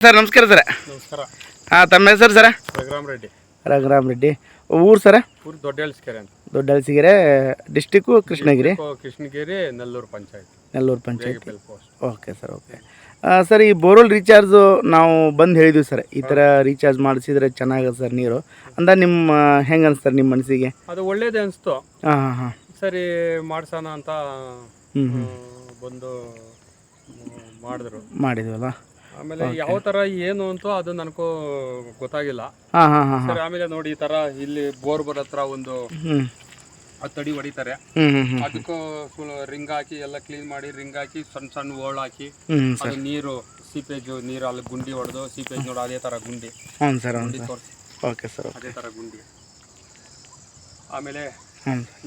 Sir ನಮಸ್ಕಾರ ಸರ. ನಮಸ್ಕಾರ. ಹಾಂ ತಮ್ಮ ಹೆಸರು ಸರ? ರಘುರಾಮ್ ರೆಡ್ಡಿ. ರಘುರಾಮ್ ರೆಡ್ಡಿ. ಊರು ಸರ? ಊರು ದೊಡ್ಡ ಎಳ್ಸ್ಕೆರೆ ಅಂತ. ದೊಡ್ಡ Alasigere district Krishnagiri Krishnagiri Nellore panchayat. Nellore panchayat. Okay sir okay. Sir ಈ ಬೋರ್ವೆಲ್ ರೀಚಾರ್ಜು ನಾವು ಬಂದು ಹೇಳಿದ್ವಿ ಸರ್. ಈ ಥರ ರೀಚಾರ್ಜ್ ಮಾಡಿಸಿದ್ರೆ ಚೆನ್ನಾಗತ್ತೆ ಸರ್ ನೀರು. ಅಂದ ನಿಮ್ಮ ಹೆಂಗೆ ಅನಿಸ್ತಾರೆ ನಿಮ್ಮ ಮನಸ್ಸಿಗೆ? ಅದು ಒಳ್ಳೇದೇ ಅನಿಸ್ತು. ಹಾಂ ಹಾಂ ಹಾಂ. ಸರಿ ಮಾಡ್ಸೋಣ ಅಂತ ಹ್ಞೂ. ಬಂದು ಮಾಡಿದ್ರು. ಮಾಡಿದ್ವಲ್ಲ? ಆಮೇಲೆ ಯಾವ ತರ ಏನು ಅಂತ ಅದು ನನಗೂ ಗೊತ್ತಾಗಿಲ್ಲ. ಹಾಂ ಹಾಂ ಹಾಂ ಹಾಂ. ಸರಿ ಆಮೇಲೆ ನೋಡಿ ಈ ತರ ಇಲ್ಲಿ ಬೋರ್ ಬರ್ ಹತ್ರ ಒಂದು ಹ್ಞೂ ಹತ್ತು ಅಡಿ ಹೊಡಿತಾರೆ ಅದಕ್ಕೂ ಫುಲ್ ರಿಂಗ್ ಹಾಕಿ ಎಲ್ಲ ಕ್ಲೀನ್ ಮಾಡಿ ರಿಂಗ್ ಹಾಕಿ ಸಣ್ಣ ಸಣ್ಣ ಓಳ್ ಹಾಕಿ ಅದು ನೀರು ಸೀಪೇಜ್ ನೀರು ಅಲ್ಲಿ ಗುಂಡಿ ಹೊಡೆದು ಸೀಪೇಜ್ ನೋಡು ಅದೇ ತರ ಗುಂಡಿ. ಹ್ಞೂ ಸರ್ ಗುಂಡಿ ತೋರಿಸಿ. ಓಕೆ ಸರ್ ಅದೇ ತರ ಗುಂಡಿ. ಆಮೇಲೆ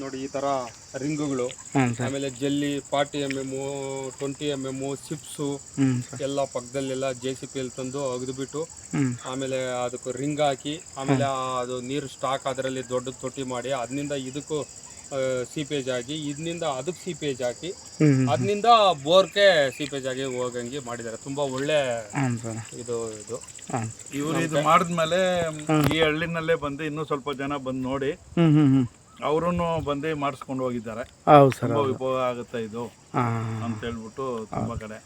ನೋಡಿ ಈ ತರ ರಿಂಗುಗಳು ಆಮೇಲೆ ಜಲ್ಲಿ forty M M twenty M M chips ಎಲ್ಲ ಪಕ್ಕದಲ್ಲೆಲ್ಲ ಜೆ ಸಿ ಪಿ ತಂದು ಅಗದ್ಬಿಟ್ಟು ಆಮೇಲೆ ಅದಕ್ಕೆ ರಿಂಗ್ ಹಾಕಿ ಆಮೇಲೆ ಅದು ನೀರು ಸ್ಟಾಕ್ ಅದರಲ್ಲಿ ದೊಡ್ಡ ತೊಟ್ಟಿ ಮಾಡಿ ಅದರಿಂದ ಇದಕ್ಕೂ ಸೀಪೇಜ್ ಆಗಿ ಇದರಿಂದ ಅದಕ್ಕೆ ಸೀಪೇಜ್ ಹಾಕಿ ಅದ್ನಿಂದ ಅದರಿಂದ ಬೋರ್ಗೆ ಸೀಪೇಜ್ ಆಗಿ ಹೋಗಂಗೆ ಮಾಡಿದ್ದಾರೆ. ತುಂಬಾ ಒಳ್ಳೆ ಇದು ಇದು. ಇವರು ಇದು ಮಾಡಿದ್ಮೇಲೆ ಈ ಹಳ್ಳಿನಲ್ಲೇ ಬಂದು ಇನ್ನೂ ಸ್ವಲ್ಪ ಜನ ಬಂದು ನೋಡಿ. ಅವರು ಬಂದು ಮಾಡಿಸ್ಕೊಂಡು ಹೋಗಿದ್ದಾರೆ. ಹೌದು ಸರ್ ತುಂಬಾ ಉಪಯೋಗ ಆಗುತ್ತೆ ಇದು ಹಾಂ ಅಂತ ಹೇಳ್ಬಿಟ್ಟು ತುಂಬಾ ಕಡೆ.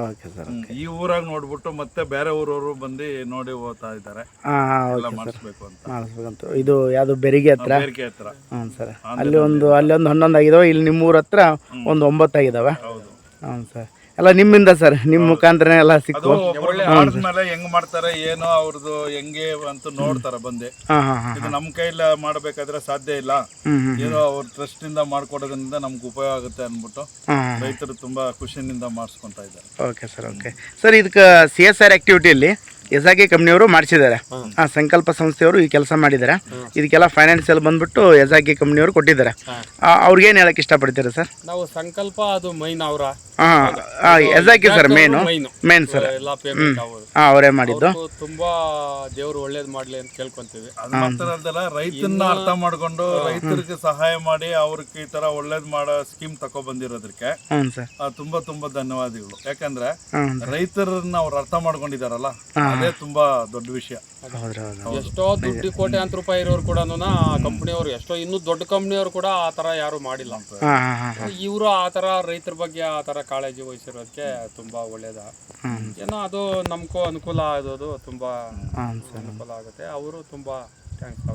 Okay sir. ಈ ಊರಾಗ ನೋಡ್ಬಿಟ್ಟು ಮತ್ತೆ ಬೇರೆ ಊರವರು ಬಂದು ನೋಡಿ ಹೋಗ್ತಾ ಇದ್ದಾರೆ. ಹಾಂ ಎಲ್ಲ ಮಾಡಿಸ್ಬೇಕು ಅಂತ. ಮಾಡಿಸ್ಬೇಕಂತ. ಇದು ಯಾವುದು ಬೆರಿಗೆ ಹತ್ರ? ಬೆರಿಗೆ ಹತ್ರ. ಹ್ಞೂ ಸರ್. ಅಲ್ಲಿ ಒಂದು ಅಲ್ಲಿ ಒಂದು ಹನ್ನೊಂದು ಆಗಿದಾವೆ ಇಲ್ಲಿ ನಿಮ್ಮ ಊರ ಹತ್ರ ಒಂದು ಒಂಬತ್ತು ಆಗಿದಾವೆ ಹೌದು. ಹ್ಞೂ ಸರ್. ಎಲ್ಲ ನಿಮ್ಮಿಂದ ಸರ್ ನಿಮ್ಮ ಮುಖಾಂತರ ಎಲ್ಲ ಸಿಕ್ಕು ಮೇಲೆ ಮಾಡಿದ್ಮೇಲೆ ಹೆಂಗ್ ಮಾಡ್ತಾರೆ ಏನು ಅವ್ರದ್ದು ಹೆಂಗೆ ಅಂತ ನೋಡ್ತಾರೆ ಬಂದೆ. ಇದು ನಮ್ಮ ಕೈಲ ಮಾಡ್ಬೇಕಾದ್ರೆ ಸಾಧ್ಯ ಇಲ್ಲ. ಏನೋ ಅವ್ರ ಟ್ರಸ್ಟ್ ಇಂದ ಮಾಡ್ಕೊಡೋದ್ರಿಂದ ನಮ್ಗೆ ಉಪಯೋಗ ಆಗುತ್ತೆ ಅನ್ಬಿಟ್ಟು ರೈತರು ತುಂಬಾ ಖುಷಿಯಿಂದ ಮಾಡಿಸ್ಕೊಂತ ಇದ್ದಾರೆ. ಓಕೆ ಸರ್ ಓಕೆ ಸರ್ ಇದಕ್ಕೆ ಸಿ ಎಸ್ ಆರ್ ಆ್ಯಕ್ಟಿವಿಟಿಯಲ್ಲಿ ಎಸ್ ಆರ್ ಕೆ ಕಂಪ್ನಿಯವರು ಮಾಡಿಸಿದ್ದಾರೆ. ಹಾಂ. ಸಂಕಲ್ಪ ಸಂಸ್ಥೆಯವರು ಈ ಕೆಲಸ ಮಾಡಿದ್ದಾರೆ. ಇದಕ್ಕೆಲ್ಲ ಫೈನಾನ್ಸಿಯಲ್ ಬಂದ್ಬಿಟ್ಟು ಎಸ್ ಆರ್ ಕೆ ಕಂಪ್ನಿಯವರು ಕೊಟ್ಟಿದ್ದಾರೆ ಅವ್ರಿಗೇನು ಹೇಳಕ್ಕೆ ಇಷ್ಟಪಡ್ತೀರಾ ಸರ್? ನಾವು ಸಂಕಲ್ಪ ಅದು ಮೈನ್ ಅವರ. ಹಾಂ S R K sir main main sir ಅವರು ಹಾಂ ಅವರೇ ಮಾಡಿದ್ದು. ತುಂಬಾ ದೇವರು ಒಳ್ಳೇದು ಮಾಡ್ಲಿ ಅಂತ ಕೇಳ್ಕೊಂತೀವಿ. ರೈತನ್ನ ಅರ್ಥ ಮಾಡ್ಕೊಂಡು ರೈತರಿಗೆ ಸಹಾಯ ಮಾಡಿ ಅವ್ರಿಗೆ ಈ ತರ ಒಳ್ಳೇದು ಮಾಡೋ ಸ್ಕೀಮ್ ತಕೊ ಬಂದಿರೋದಕ್ಕೆ ಸರ್ ತುಂಬಾ ತುಂಬಾ ಧನ್ಯವಾದಗಳು. ಯಾಕಂದ್ರೆ ರೈತರನ್ನ ಅವ್ರು ಅರ್ಥ ಮಾಡ್ಕೊಂಡಿದಾರಲ್ಲ ಅದೇ ತುಂಬಾ ದೊಡ್ಡ ವಿಷಯ. ಎಷ್ಟೋ ದುಡ್ಡು ಕೋಟಿ ಅಂತ ರೂಪಾಯಿ ಇರೋರು ಕೂಡ ಕಂಪ್ನಿಯವರು ಎಷ್ಟೋ ಇನ್ನೂ ದೊಡ್ಡ ಕಂಪ್ನಿಯವರು ಕೂಡ ಆ ತರ ಯಾರು ಮಾಡಿಲ್ಲ. ಇವರು ಆ ತರ ರೈತರ ಬಗ್ಗೆ ಆ ತರ ಕಾಳಜಿ ವಹಿಸಿರೋದಕ್ಕೆ ತುಂಬಾ ಒಳ್ಳೇದ. ಏನೋ ಅದು ನಮ್ಗೂ ಅನುಕೂಲ ಆಗೋದು ತುಂಬಾ ಅನುಕೂಲ ಆಗುತ್ತೆ. ಅವರು ತುಂಬಾ thanks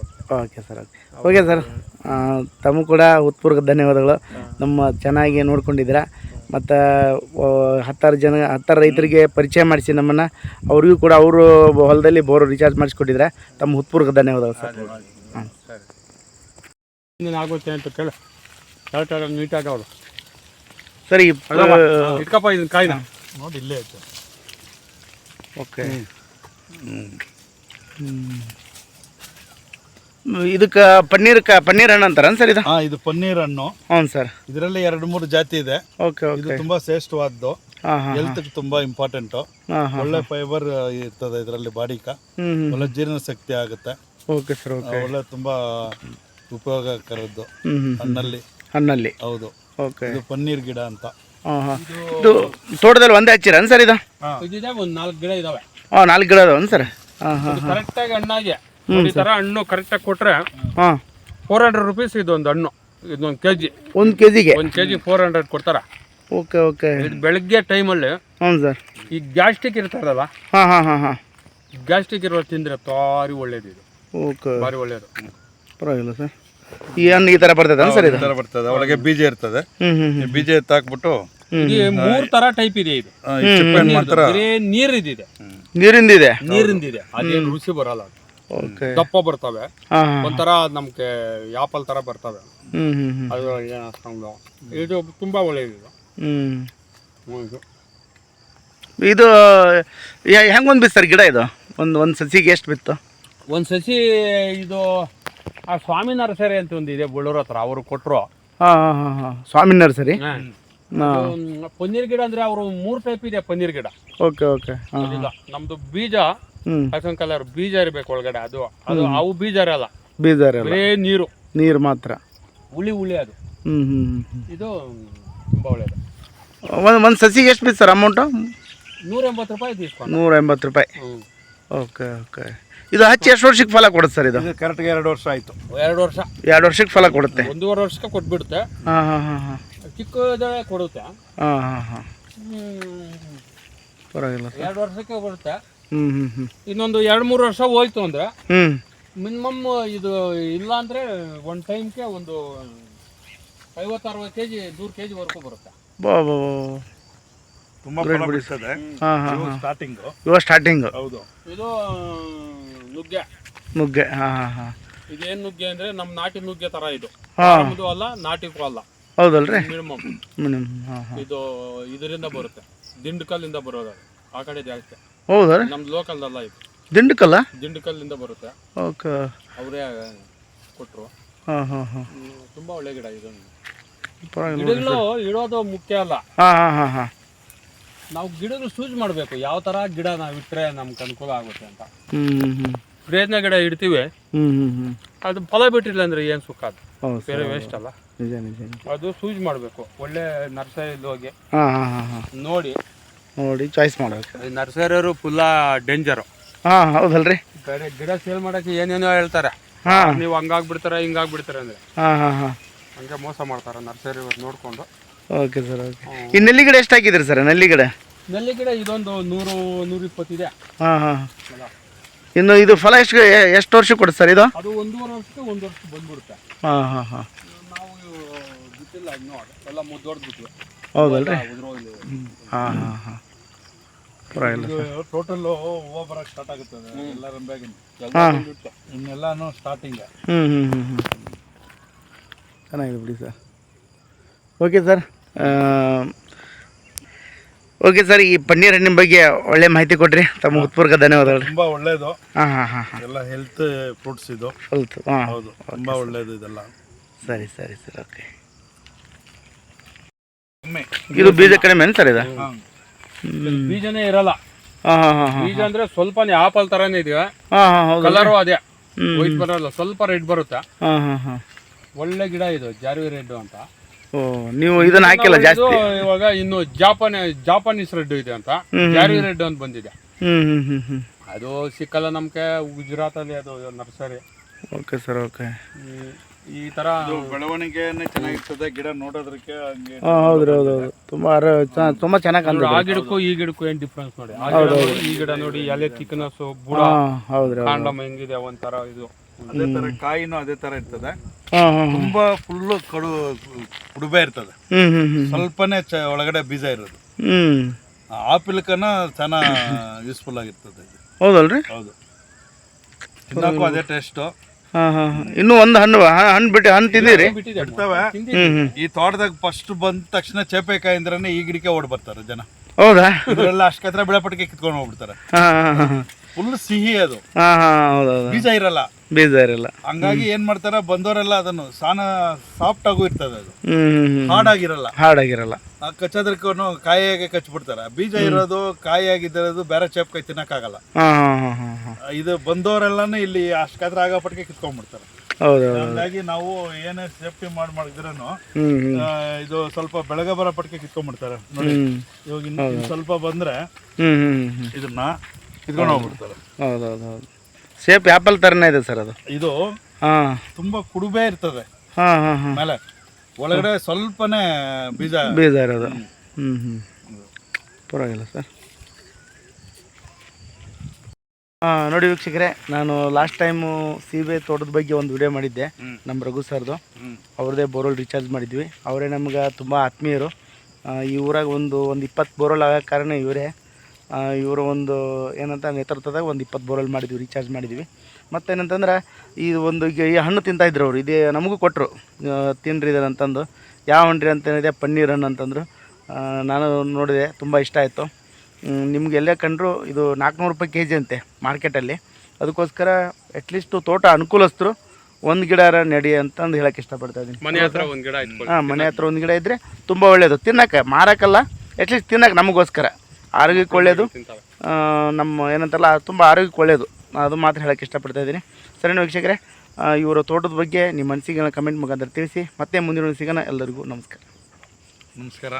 okay sir okay. Okay sir ತಮಗೂ ಕೂಡ ಉತ್ಪೂರ್ವಕ ಧನ್ಯವಾದಗಳು. ನಮ್ಮ ಚೆನ್ನಾಗಿ ನೋಡ್ಕೊಂಡಿದ್ದೀರಾ. ಮತ್ತು ಹತ್ತಾರು ಜನ ಹತ್ತಾರು ರೈತರಿಗೆ ಪರಿಚಯ ಮಾಡಿಸಿ ನಮ್ಮನ್ನು. ಅವ್ರಿಗೂ ಕೂಡ ಅವರು ಹೊಲದಲ್ಲಿ ಬೋರ್ ರೀಚಾರ್ಜ್ ಮಾಡಿಸ್ಕೊಟ್ಟಿದ್ರೆ ತಮ್ಮ ಹುತ್ಪೂರ್ಗ ಧನ್ಯವಾದಗಳು ಸರ್. ಹಾಂ ಸರಿ. ಇನ್ನೇನು ಆಗುತ್ತೆ ಅಂತ ಕೇಳು. ನೀಟಾಗಿ ಸರಿ ಇಟ್ಕಪ್ಪ ಇದನ್ನ ಕಾಯಿನ. ನೋಡಿ ಇಲ್ಲೇ ಐತೆ ಓಕೆ. ಇದಕ್ಕೆ ಪನ್ನೀರ್ ಕ ಪನ್ನೀರ್ ಹಣ್ಣು ಅಂತಾರ ಸರ್ ಇದು? ಹಾ ಇದು ಪನ್ನೀರ್ ಹಣ್ಣು. ಹ್ಞೂ ಸರ್. ಇದರಲ್ಲಿ ಎರಡು ಮೂರು ಜಾತಿ ಇದೆ. ಓಕೆ ಇದು ಓಕೆ. ತುಂಬಾ ಶ್ರೇಷ್ಠವಾದ್ದು. ಹಾಂ ಹಾಂ ಹೆಲ್ತ್ ತುಂಬಾ ಇಂಪಾರ್ಟೆಂಟ್ ಹಾಂ ಹಾಂ ಒಳ್ಳೆ ಫೈಬರ್ ಇರ್ತದೆ ಇದರಲ್ಲಿ ಬಾಡಿಕ. ಹ್ಞೂ ಹ್ಞೂ ಒಳ್ಳೆ ಜೀರ್ಣ ಶಕ್ತಿ ಆಗುತ್ತೆ. Okay sir okay. ಒಳ್ಳೆ ತುಂಬಾ ಉಪಯೋಗಕರದ್ದು ಹ್ಞೂ ಹ್ಞೂ ಹಣ್ಣಲ್ಲಿ. ಹಣ್ಣಲ್ಲಿ. ಹೌದು. ಓಕೆ. ಇದು ಪನ್ನೀರ್ ಗಿಡ ಅಂತ. ಹಾಂ ಹಾಂ. ಇದು ತೋಟದಲ್ಲಿ ಒಂದೇ ಹಚ್ಚಿರನ್ ಸರ್ ಇದು? ಇದೆ ಒಂದು ನಾಲ್ಕು ಗಿಡ ಇದಾವೆ. ಹಾಂ ನಾಲ್ಕು ಗಿಡ ಅದಾವನ್ ಸರ್? ಹಾಂ ಹಾಂ ಕರೆಕ್ಟಾಗಿ ಹಣ್ಣಾಗಿ. ಈ ಥರ ಹಣ್ಣು ಕರೆಕ್ಟಾಗಿ ಕೊಟ್ರೆ ಹಾಂ. ಫೋರ್ ಹಂಡ್ರೆಡ್ ರುಪೀಸ್ ಇದೊಂದು ಹಣ್ಣು ಇದೊಂದು ಕೆ ಜಿ ಒಂದು ಕೆ ಜಿಗೆ ಒಂದು ಕೆ ಜಿ ಫೋರ್ ಹಂಡ್ರೆಡ್ ಕೊಡ್ತಾರ. Okay okay. ಇದು ಬೆಳಗ್ಗೆ ಟೈಮಲ್ಲಿ ಹ್ಞೂ ಸರ್. ಈ ಗ್ಯಾಸ್ಟಿಕ್ ಇರ್ತಾರಲ್ಲ ಹಾಂ ಹಾಂ ಹಾಂ ಹಾಂ. ಗ್ಯಾಸ್ಟಿಕ್ ಇರೋ ತಿಂದರೆ ಭಾರಿ ಒಳ್ಳೇದು ಇದು. ಓಕೆ. ಭಾರಿ ಒಳ್ಳೇದು. ಪರವಾಗಿಲ್ಲ ಸರ್. ಈ ಹಣ್ಣು ಈ ಥರ ಬರ್ತದೆ ಸರ್ ಇದು? ಈ ತರ ಬರ್ತದೆ. ಒಳಗೆ ಬೀಜ ಇರ್ತದೆ. ಹ್ಞೂ ಹ್ಞೂ ಹ್ಞೂ ಈ ಬೀಜ ಮೂರು ತರ ಟೈಪ್ ಇದೆ ಇದು. ಆ, ಈ ಚಿಪ್ಪನ್ನು ಮಾತ್ರ. ಬರೀ ನೀರಿದಿದೆ ನೀರಿಂದಿದೆ? ನೀರಿಂದಿದೆ. ಅದೇನು ರುಚಿ ಬರಲ್ಲ ಅದು. ದಪ್ಪ ಬರ್ತವೆ. ಒಂಥರ ನಮ್ಗೆ ಯಾಪಲ್ ತರ ಬರ್ತವೆ. ಅದು ಏನು ಅಷ್ಟೊಂದು ಇದು ತುಂಬಾ ಒಳ್ಳೇದು ಇದು. ಇದು. ಬಿತ್ತು ಸರ್ ಗಿಡ ಇದು? ಒಂದು ಒಂದ್ ಸಸಿಗೆ ಎಷ್ಟು ಬಿತ್ತು? ಒಂದ್ ಸಸಿ ಇದು ಆ ಸ್ವಾಮಿ ನರ್ಸರಿ ಅಂತ ಒಂದು ಇದೆ ಬಳ್ಳೂರ್ ಹತ್ರ ಅವರು ಕೊಟ್ರು. ಸ್ವಾಮಿ ನರ್ಸರಿ ಪನ್ನೀರ್ ಗಿಡ ಅಂದ್ರೆ ಅವರು ಮೂರ್ ಟೈಪ್ ಇದೆ ಪನ್ನೀರ್ ಗಿಡ. ಓಕೆ ಓಕೆ ನಮ್ದು ಬೀಜ ಹಸನ್ ಕಲರ್ ಬೀಜ ಇರ್ಬೇಕು ಒಳಗಡೆ ಅದು. ಅದು ಅವು ಬೀಜ ಇರಲ್ಲ ಬೀಜ ಇರಲ್ಲ ಬರೇ ನೀರು. ನೀರು ಮಾತ್ರ. ಹುಳಿ ಹುಳಿ ಅದು. ಹ್ಞೂ ಹ್ಞೂ ಇದು ತುಂಬಾ ಒಳ್ಳೇದು. ಒಂದು ಒಂದು ಸಸಿಗೆ ಎಷ್ಟು ಬಿತ್ತು ಸರ್ ಅಮೌಂಟು ನೂರ ಎಂಬತ್ತು ರೂಪಾಯಿ ತೀಸ್ಕೊಂಡು ನೂರ ಎಂಬತ್ತು ರೂಪಾಯಿ. ಹ್ಞೂ ಓಕೆ ಓಕೆ. ಇದು ಹಚ್ಚಿ ಎಷ್ಟು ವರ್ಷಕ್ಕೆ ಫಲ ಕೊಡುತ್ತೆ ಸರ್ ಇದು? ಇದು ಕರೆಕ್ಟ್ಗೆ ಎರಡು ವರ್ಷ ಆಯ್ತು. ಎರಡು ವರ್ಷ. ಎರಡು ವರ್ಷಕ್ಕೆ ಫಲ ಕೊಡುತ್ತೆ. ಒಂದೂವರೆ ವರ್ಷಕ್ಕೆ ಕೊಟ್ಬಿಡುತ್ತೆ. ಹಾಂ ಹಾಂ ಹಾಂ ಹಾಂ. ಚಿಕ್ಕದೇ ಕೊಡುತ್ತೆ. ಹಾಂ ಹಾಂ ಹಾಂ. ಹ್ಮ್. ಪರವಾಗಿಲ್ಲ ಸರ್. ಎರಡು ವರ್ಷಕ್ಕೆ ಬರುತ್ತೆ ಇನ್ನೊಂದು ಎರಡು ಮೂರು ವರ್ಷ ಹೋಯ್ತು ಅಂದ್ರೆ ಮಿನಿಮಮ್ ಇದು ಇಲ್ಲ ಅಂದ್ರೆ ಒಂದು ಟೈಮ್ಗೆ ಒಂದು ಐವತ್ತು ಅರವತ್ತು ಕೆಜಿ ನೂರು ಕೆಜಿ ವರ್ಕು ಬರುತ್ತೆ. ಬಾ ಬಾ ತುಂಬಾ ಫಲ ಬಿಡಿಸ್ತದೆ ಹಾಂ ಹಾಂ ಹಾಂ. ಸ್ಟಾರ್ಟಿಂಗು ಇವಾಗ ಸ್ಟಾರ್ಟಿಂಗು ಹೌದು. ಇದು ನುಗ್ಗೆ. ನುಗ್ಗೆ ಹಾಂ ಹಾಂ ಹಾಂ. ಇದೇನು ನುಗ್ಗೆ ಅಂದ್ರೆ ನಮ್ಮ ನಾಟಿ ನುಗ್ಗೆ ತರ ಇದು. ಹಾಂ. ಅಲ್ಲ ನಾಟಿ ಅಲ್ಲ. ಹೌದಲ್ರಿ? ಮಿನಿಮಮ್. ಮಿನಿಮಮ್ ಹಾಂ ಹಾಂ. ಇದು ಇದರಿಂದ ಬರುತ್ತೆ. ದಿಂಡ್ಕಲ್ಲಿಂದ ಬರೋದು ಆ ಕಡೆ ಜಾಸ್ತಿ ಹೌದಾ ರೀ? ನಮ್ದು ಲೋಕಲ್ದಲ್ಲ ಇದು. ದಿಂಡಕಲ್ಲ? ದಿಂಡಕಲ್ಲಿಂದ ಬರುತ್ತೆ. ಓಕೆ. ಅವರೇ ಕೊಟ್ಟರು ಹಾಂ ಹಾಂ ಹಾಂ. ತುಂಬ ಒಳ್ಳೆ ಗಿಡ ಇದು. ಗಿಡಗಳು ಇಡೋದು ಮುಖ್ಯ ಅಲ್ಲ. ಹಾಂ ಹಾಂ ಹಾಂ ಹಾಂ. ನಾವು ಗಿಡಗಳು ಸೂಜ್ ಮಾಡಬೇಕು. ಯಾವ ಥರ ಗಿಡ ನಾವು ಇಟ್ಟರೆ ನಮ್ಗೆ ಅನುಕೂಲ ಆಗುತ್ತೆ ಅಂತ. ಪ್ರಯತ್ನ ಗಿಡ ಇಡ್ತೀವಿ. ಅದು ಫಲ ಬಿಟ್ಟಿಲ್ಲ ಅಂದ್ರೆ ಏನು ಸುಖ ಅದು? ಬೇರೆ ವೇಸ್ಟ್ ಅಲ್ಲ. ನಿಜ ನಿಜ ಅದು ಸೂಜ್ ಮಾಡಬೇಕು. ಒಳ್ಳೆ ನರ್ಸರಿಲಿ ಹೋಗಿ ಹಾಂ ಹಾಂ ಹಾಂ ಹಾಂ. ನೋಡಿ. ನೋಡಿ ಚಾಯ್ಸ್ ಮಾಡಬೇಕು. ನರ್ಸರಿಯವರು ಫುಲ್ಲ ಡೇಂಜರು ಹಾಂ ಹೌದಲ್ರಿ? ಬೇರೆ ಗಿಡ ಸೇಲ್ ಮಾಡಕ್ಕೆ ಏನೇನೋ ಹೇಳ್ತಾರೆ. ಹಾಂ. ನೀವು ಹಂಗಾಗ್ಬಿಡ್ತಾರೆ ಹಿಂಗಾಗ್ಬಿಡ್ತಾರೆ ಅಂದರೆ. ಹಾಂ ಹಾಂ ಹಾಂ. ಹಂಗೆ ಮೋಸ ಮಾಡ್ತಾರೆ ನರ್ಸರಿ ನೋಡಿಕೊಂಡು. Okay sir okay. ಈ ನೆಲ್ಲಿ ಗಿಡ ಎಷ್ಟು ಹಾಕಿದ್ರಿ ಸರ್ ನೆಲ್ಲಿ ಗಿಡ ನೆಲ್ಲಿ ಗಿಡ ಇದೊಂದು ನೂರು ನೂರ ಇಪ್ಪತ್ತಿದೆ ಹಾಂ ಹಾಂ. ಇನ್ನು ಇದು ಫಲ ಎಷ್ಟು ಎಷ್ಟು ವರ್ಷ ಕೊಡುತ್ತೆ ಸರ್ ಇದು? ಅದು ಒಂದೂವರೆ ವರ್ಷಕ್ಕೆ ಒಂದು ವರ್ಷಕ್ಕೆ ಬಂದ್ಬಿಡುತ್ತೆ. ಹಾಂ ಹಾಂ ಹಾಂ. ನಾವು ಬಿಟ್ಟಿಲ್ಲ ಇನ್ನೂ ಎಲ್ಲ ಮುದ್ದೊಡ್ದು ಬಿಟ್ವಿ ಹೌದಲ್ರಿ? ರೀ ಹಾಂ ಹಾಂ ಹಾಂ. ಪರವಾಗಿಲ್ಲ ಸರ್. ಟೋಟಲ್ ಹೂವು ಬರಕ್ ಸ್ಟಾರ್ಟ್ ಆಗುತ್ತೆ ಎಲ್ಲ ಹಾ. ಇನ್ನೆಲ್ಲಾನು ಸ್ಟಾರ್ಟಿಂಗ್ ಹ್ಞೂ ಹ್ಞೂ ಹ್ಞೂ ಹ್ಞೂ ಚೆನ್ನಾಗಿದೆ ಬಿಡಿ sir. Okay sir. Okay sir ಈ ಪನ್ನೀರ್ ಹಣ್ಣಿನ ಬಗ್ಗೆ ಒಳ್ಳೆ ಮಾಹಿತಿ ಕೊಡ್ರಿ ತಮ್ಮ ಉತ್ಪರ್ಗ ಧನ್ಯವಾದಗಳು ತುಂಬಾ ಒಳ್ಳೇದು. ಹಾಂ ಹಾಂ ಹಾಂ ಎಲ್ಲ ಹೆಲ್ತ್ ಫ್ರೂಟ್ಸ್ ಇದು. ಹೆಲ್ತ್ ಹಾಂ. ಹೌದು ತುಂಬಾ ಒಳ್ಳೇದು ಇದೆಲ್ಲ. ಸರಿ ಸರಿ ಸರ್. ಓಕೆ ಇದು ಬೀಜ ಕಡಿಮೆ ಸರ್ ಇದು? ಬೀಜನೇ ಇರಲ್ಲ. ಬೀಜ ಅಂದ್ರೆ ಸ್ವಲ್ಪನೇ ಆಪಲ್ ತರಾನೇ ಹೌದು. ಕಲರು ಅದೇ. ವೈಟ್ ಬರಲ್ಲ ಸ್ವಲ್ಪ ರೆಡ್ ಬರುತ್ತೆ? ಒಳ್ಳೆ ಗಿಡ ಇದು ಜಾರ್ವಿ ರೆಡ್ ಅಂತ. ನೀವು ಇದನ್ನ ಹಾಕಿಲ್ಲ ಜಾಸ್ತಿ? ಇವಾಗ ಇನ್ನು ಜಾಪಾನ್ ಜಾಪಾನೀಸ್ ರೆಡ್ ಇದೆ ಅಂತ. ಜಾರ್ವಿ ರೆಡ್ ಅಂತ ಬಂದಿದೆ. ಅದು ಸಿಕ್ಕಲ್ಲ ನಮ್ಗೆ ಗುಜರಾತ್ ಅಲ್ಲಿ ಅದು ನರ್ಸರಿ. Okay sir okay. ಈ ತರ ಇದು ಬೆಳವಣಿಗೆನೇ ಚೆನ್ನಾಗಿರ್ತದೆ ಗಿಡ ನೋಡೋದಕ್ಕೆ ಹಂಗೆ ಹಾಂ ಹೌದು ಹೌದು ಹೌದು. ತುಂಬ ಆರೋ ತುಂಬ ಚೆನ್ನಾಗಿ ಆ ಗಿಡಕ್ಕೂ ಈ ಗಿಡಕ್ಕೂ ಏನ್ ಡಿಫ್ರೆನ್ಸ್ ನೋಡಿ? ಆ ಗಿಡ ನೋಡಿ, ಈ ಗಿಡ ನೋಡಿ ಎಲೆ ಚಿಕ್ಕನಸ್ ಬುಡ ಹಾಂ ಹೌದು ರೀ ಹೌದು. ಕಾಂಡಮ್ ಹೆಂಗಿದೆ ಒಂಥರ ಇದು. ಅದೇ ತರ ಕಾಯಿನೂ ಅದೇ ತರ ಇರ್ತದೆ. ಹಾಂ ಹಾಂ ಹಾಂ. ತುಂಬಾ ಫುಲ್ಲು ಕಡು ಕುಡುಬೆ ಇರ್ತದೆ. ಹ್ಞೂ ಹ್ಞೂ ಹ್ಞೂ ಸ್ವಲ್ಪನೇ ಚ ಒಳಗಡೆ ಬೀಜ ಇರೋದು. ಹ್ಞೂ ಆಪಿಲ್ಕನ ಚೆನ್ನಾಗಿ ಯೂಸ್ಫುಲ್ ಆಗಿರ್ತದೆ. ಇದು ಹೌದಲ್ರಿ? ಹೌದು. ತಿನ್ನಕ್ಕೂ ಅದೇ ಟೇಸ್ಟು ಹಾಂ ಹಾಂ ಹಾಂ. ಇನ್ನೂ ಒಂದು ಹಣ್ಣು ಹಣ್ಣು ಬಿಟ್ಟು ಹಣ್ಣು ತಿಂದಿರಿ? ಬಿಟ್ಟಿದೆ ಹ್ಞೂ ಹ್ಞೂ ಈ ತೋಟದಾಗ ಫಸ್ಟ್ ಬಂದ ತಕ್ಷಣ ಚೇಪೆಕಾಯಿ ಅಂದ್ರೇನೆ ಈ ಗಿಡಕ್ಕೆ ಓಡ್ ಬರ್ತಾರೆ ಜನ. ಹೌದಾ? ಇವರೆಲ್ಲ ಬಿಳಪಟ್ಟಿಗೆ ಬೆಳೆಪಟ್ಟಿಗೆ ಕಿತ್ಕೊಂಡು ಹೋಗ್ಬಿಡ್ತಾರೆ. ಹಾಂ ಹಾಂ ಹಾಂ. ಫುಲ್ ಸಿಹಿ ಅದು. ಹಾಂ ಹಾಂ ಬೀಜ ಇರಲ್ಲ. ಬೀಜ ಇರಲ್ಲ. ಹಂಗಾಗಿ ಏನ್ ಮಾಡ್ತಾರ ಬಂದವರೆಲ್ಲ ಅದನ್ನು ಸಾನ ಸಾಫ್ಟ್ ಆಗು ಇರ್ತದೆ ಅದು. ಹಾರ್ಡ್ ಆಗಿರಲ್ಲ ಹ್ಞೂ ಹಾರ್ಡ್ ಆಗಿರಲ್ಲ ಹಾಡಾಗಿರಲ್ಲ. ಆ ಕಚ್ಚೋದಕ್ಕೂ ಕಾಯಿಯಾಗೆ ಕಚ್ಬಿಡ್ತಾರೆ. ಬೀಜ ಇರೋದು ಕಾಯಿಯಾಗಿದ್ದಿರೋದು ಬೇರೆ ಚೇಪ್ ಕೈ ತಿನ್ನಕ್ ಆಗಲ್ಲ ಹಾಂ ಹಾಂ ಹಾಂ ಇದು ಬಂದವರೆಲ್ಲಾನು ಇಲ್ಲಿ ಅಷ್ಟಕ್ಕಾದ್ರೆ ಆಗಪಟ್ಟಿಗೆ ಕಿತ್ಕೊಂಡ್ಬಿಡ್ತಾರೆ. ಹಂಗಾಗಿ ನಾವು ಏನೇ ಸೇಫ್ಟಿ ಮಾಡ್ ಮಾಡಿದ್ರೂ ಇದು ಸ್ವಲ್ಪ ಬೆಳಗ್ಗೆ ಬರೋ ಪಟ್ಟಿಗೆ ಕಿತ್ಕೊಂಡ್ಬಿಡ್ತಾರೆ. ನೋಡಿ ಇವಾಗ ಇನ್ನು ಸ್ವಲ್ಪ ಬಂದ್ರೆ ಇದನ್ನ ಕಿತ್ಕೊಂಡು ಹೋಗ್ಬಿಡ್ತಾರೆ. ಹೌದು ಹೌದು ಹೌದು. ಸೇಪ್ ಆ್ಯಪಲ್ ಥರನೇ ಇದೆ ಸರ್ ಅದು. ಇದು ಹಾಂ. ತುಂಬಾ ಕುಡುಬೇ ಇರ್ತದೆ. ಹಾಂ ಹಾಂ ಹಾಂ. ಮೇಲೆ ಒಳಗಡೆ ಸ್ವಲ್ಪನೇ ಬೀಜ. ಬೀಜ ಇರೋದು. ಹ್ಞೂ ಹ್ಞೂ ಪರವಾಗಿಲ್ಲ ಸರ್. ಹಾಂ ನೋಡಿ ವೀಕ್ಷಕರೇ ನಾನು ಲಾಸ್ಟ್ ಟೈಮು ಸೀಬೆ ತೋಟದ ಬಗ್ಗೆ ಒಂದು ವಿಡಿಯೋ ಮಾಡಿದ್ದೆ. ನಮ್ಮ ರಘು ಸರ್ದು. ಅವ್ರದ್ದೇ ಬೋರ್ವೆಲ್ ರಿಚಾರ್ಜ್ ಮಾಡಿದ್ವಿ. ಅವರೇ ನಮ್ಗೆ ತುಂಬ ಆತ್ಮೀಯರು. ಈ ಊರಾಗ ಒಂದು ಒಂದು ಇಪ್ಪತ್ತು ಬೋರ್ವೆಲ್ ಆಗೋ ಕಾರಣ ಇವರೇ. ಇವರ ಒಂದು ಏನಂತ ನೇತೃತ್ವದಾಗ ಒಂದು ಇಪ್ಪತ್ತು ಬೋರ್ವೆಲ್ ಮಾಡಿದ್ವಿ ರೀಚಾರ್ಜ್ ಮಾಡಿದ್ವಿ. ಮತ್ತೇನಂತಂದ್ರೆ ಈ ಒಂದು ಈಗ ಈ ಹಣ್ಣು ತಿಂತಾಯಿದ್ರು ಅವರು. ಇದೇ ನಮಗೂ ಕೊಟ್ಟರು ತಿನ್ರಿ ಇದನ್ನು ಅಂತಂದು. ಯಾವ ರೀ ಅಂತೇನಿದೆ ಪನ್ನೀರ್ ಹಣ್ಣು ಅಂತಂದರು. ನಾನು ನೋಡಿದೆ ತುಂಬ ಇಷ್ಟ ಆಯಿತು. ನಿಮ್ಗೆ ಎಲ್ಲೇ ಕಂಡ್ರು ಇದು ನಾಲ್ಕುನೂರು ರೂಪಾಯಿ ಕೆ ಜಿ ಅಂತೆ ಮಾರ್ಕೆಟಲ್ಲಿ. ಅದಕ್ಕೋಸ್ಕರ ಅಟ್ಲೀಸ್ಟು ತೋಟ ಅನುಕೂಲಿಸ್ತರು ಒಂದು ಗಿಡ ನಡಿ ಅಂತಂದು ಹೇಳಕ್ಕೆ ಇಷ್ಟಪಡ್ತಾ ಇದ್ದೀನಿ ಮನೆ ಹತ್ರ ಒಂದು ಗಿಡ ಹಾಂ ಮನೆ ಹತ್ರ ಒಂದು ಗಿಡ ಇದ್ದರೆ ತುಂಬ ಒಳ್ಳೆಯದು ತಿನ್ನಕ್ಕೆ ಮಾರಕ್ಕಲ್ಲ ಅಟ್ಲೀಸ್ಟ್ ತಿನ್ನೋಕೆ ನಮಗೋಸ್ಕರ. ಆರೋಗ್ಯಕ್ಕೆ ಒಳ್ಳೆಯದು ನಮ್ಮ ಏನಂತಲ್ಲ ತುಂಬ ಆರೋಗ್ಯಕ್ಕೆ ಒಳ್ಳೆಯದು ಅದು ಮಾತ್ರ ಹೇಳಕ್ಕೆ ಇಷ್ಟಪಡ್ತಾ ಇದ್ದೀನಿ. ಸರಿ ವೀಕ್ಷಕರೇ ಇವರ ತೋಟದ ಬಗ್ಗೆ ನಿಮ್ಮ ಮನಸ್ಸಿಗೆ ಕಮೆಂಟ್ ಮುಖಾಂತರ ತಿಳಿಸಿ ಮತ್ತೆ ಮುಂದಿನ ಸಿಗೋಣ. ಎಲ್ಲರಿಗೂ ನಮಸ್ಕಾರ. ನಮಸ್ಕಾರ.